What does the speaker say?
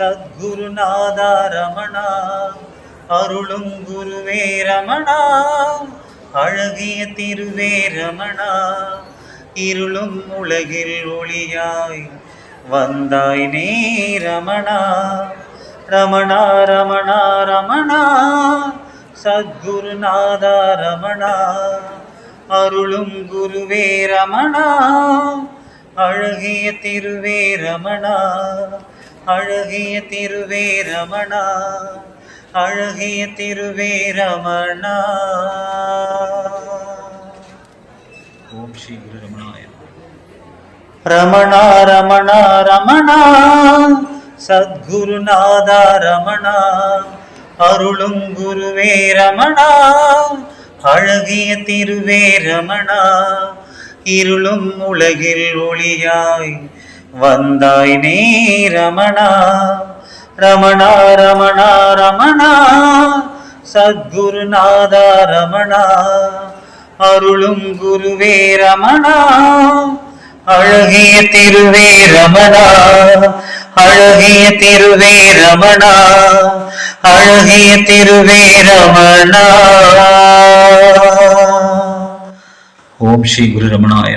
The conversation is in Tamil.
சத்குருநாதா ரமணா அருளும் குருவே ரமணா அழகிய திருவே ரமணா இருளும் உலகில் ஒளியாய் வந்தாய் நீ ரமணா. ரமணா ரமணா ரமணா சத்குருநாதா ரமணா அருளும் குருவே ரமணா அழகிய திருவே ரமணா. அழகிய திருவே ரமணா அழகிய திருவே ரமணா ஓம் ஸ்ரீ குரு ரமணாய ரமணா ரமணா ரமணா சத்குருநாதா ரமணா. அருளும் குருவே ரமணா அழகிய திருவே ரமணா. இருளும் உலகில் ஒளியாய் வந்தாய் நீ ரமணா ரமணா ரமணா ரமணா சத்குருநாதா ரமணா அருளும் குருவே ரமணா அழகிய திருவே ரமணா அழகிய திருவே ரமணா அழகிய திருவே ரமணா. ஓம் ஸ்ரீ குரு ரமணாய